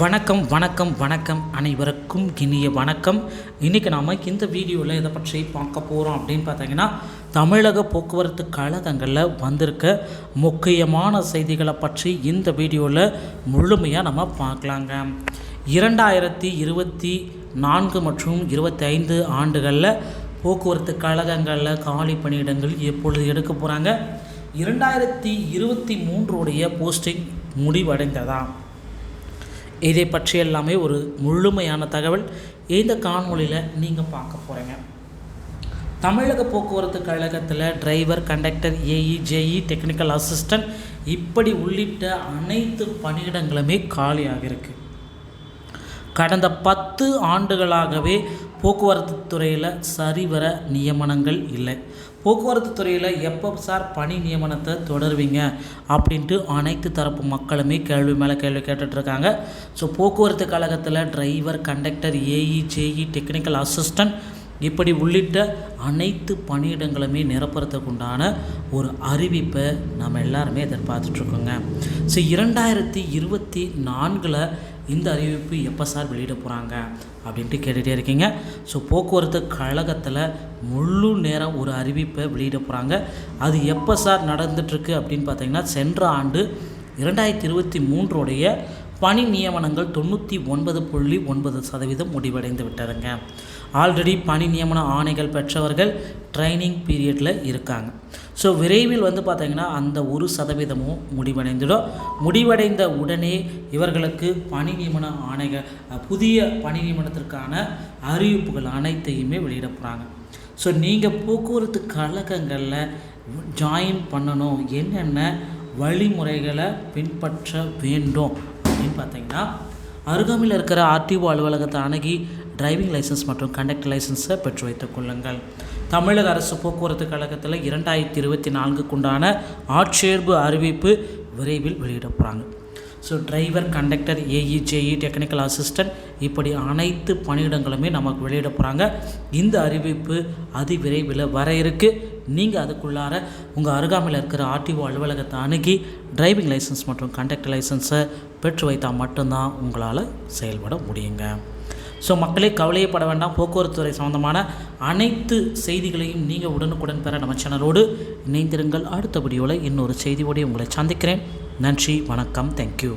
வணக்கம் வணக்கம் வணக்கம் அனைவருக்கும் இனிய வணக்கம். இன்றைக்கி நாம் இந்த வீடியோவில் இதை பற்றி பார்க்க போகிறோம் அப்படின்னு பார்த்தீங்கன்னா தமிழக போக்குவரத்து கழகங்களில் வந்திருக்க முக்கியமான செய்திகளை பற்றி இந்த வீடியோவில் முழுமையாக நம்ம பார்க்கலாங்க. இரண்டாயிரத்தி இருபத்தி நான்கு மற்றும் இருபத்தி ஐந்து ஆண்டுகளில் போக்குவரத்து கழகங்களில் காலி பணியிடங்கள் எப்பொழுது எடுக்க போகிறாங்க இரண்டாயிரத்தி இருபத்தி மூன்றுடைய போஸ்டிங் முடிவடைந்ததா? இதை பற்றி எல்லாமே ஒரு முழுமையான தகவல் இந்த காணொலியில் நீங்கள் பார்க்க போகிறீங்க தமிழக போக்குவரத்து கழகத்தில் driver conductor A E J E technical assistant இப்படி உள்ளிட்ட அனைத்து பணியிடங்களுமே காலியாக இருக்குது கடந்த பத்து ஆண்டுகளாகவே போக்குவரத்து துறையில் சரிவர நியமனங்கள் இல்லை. போக்குவரத்து துறையில் எப்போ சார் பணி நியமனத்தை தொடருவீங்க? அப்படின்ட்டு அனைத்து தரப்பு மக்களுமே கேள்வி மேலே கேள்வி கேட்டுட்ருக்காங்க. ஸோ போக்குவரத்து கழகத்தில் driver conductor A E J E technical assistant இப்படி உள்ளிட்ட அனைத்து பணியிடங்களுமே நிரப்புறதுக்குண்டான ஒரு அறிவிப்பை நம்ம எல்லாருமே எதிர்பார்த்துட்ருக்கோங்க. ஸோ இரண்டாயிரத்தி இருபத்தி நான்கில் இந்த அறிவிப்பு எப்போ சார் வெளியிட போகிறாங்க அப்படின்ட்டு கேட்டுகிட்டே இருக்கீங்க. ஸோ போக்குவரத்து கழகத்தில் முழு நேரம் ஒரு அறிவிப்பை வெளியிட போகிறாங்க அது எப்போ சார் நடந்துட்டுருக்கு அப்படின்னு பார்த்தீங்கன்னா சென்ற ஆண்டு இரண்டாயிரத்தி இருபத்தி மூன்றுடைய பணி நியமனங்கள் தொண்ணூற்றி ஒன்பது புள்ளி ஒன்பது சதவீதம் முடிவடைந்து விட்டதுங்க. ஆல்ரெடி பணி நியமன ஆணைகள் பெற்றவர்கள் ட்ரைனிங் பீரியடில் இருக்காங்க. ஸோ விரைவில் வந்து பார்த்திங்கன்னா அந்த ஒரு சதவீதமும் முடிவடைந்துடும். முடிவடைந்த உடனே இவர்களுக்கு பணி நியமன ஆணைகள் புதிய பணி நியமனத்திற்கான அறிவிப்புகள் அனைத்தையுமே வெளியிட போகிறாங்க ஸோ நீங்கள் போக்குவரத்து கழகங்களில் ஜாயின் பண்ணணும். என்னென்ன வழிமுறைகளை பின்பற்ற வேண்டும் அப்படின்னு பார்த்தீங்கன்னா அருகாமையில் இருக்கிற ஆர்டிஓ அலுவலகத்தை அணுகி டிரைவிங் லைசன்ஸ் மற்றும் கண்டக்டர் லைசன்ஸை பெற்று வைத்துக் கொள்ளுங்கள். தமிழக அரசு போக்குவரத்து கழகத்தில் இரண்டாயிரத்தி இருபத்தி நான்குக்குண்டான ஆட்சேர்ப்பு அறிவிப்பு விரைவில் வெளியிட போகிறாங்க so driver conductor A E J E technical assistant இப்படி அனைத்து பணியிடங்களுமே நமக்கு வெளியிட போகிறாங்க இந்த அறிவிப்பு அதி விரைவில் வர இருக்குது நீங்கள் அதுக்குள்ளார உங்கள் அருகாமையில் இருக்கிற ஆர்டிஓ அலுவலகத்தை அணுகி டிரைவிங் லைசன்ஸ் மற்றும் கண்டக்டர் லைசன்ஸை பெற்று வைத்தால் மட்டும்தான் உங்களால் செயல்பட முடியுங்க. ஸோ மக்களே கவலையப்பட வேண்டாம். போக்குவரத்து துறை சம்மந்தமான அனைத்து செய்திகளையும் நீங்கள் உடனுக்குடன் பெற நம்ம சேனலோடு இணைந்திருங்கள். அடுத்த வீடியோவில் இன்னொரு செய்தியோடு உங்களை சந்திக்கிறேன். நன்றி வணக்கம். தேங்க்யூ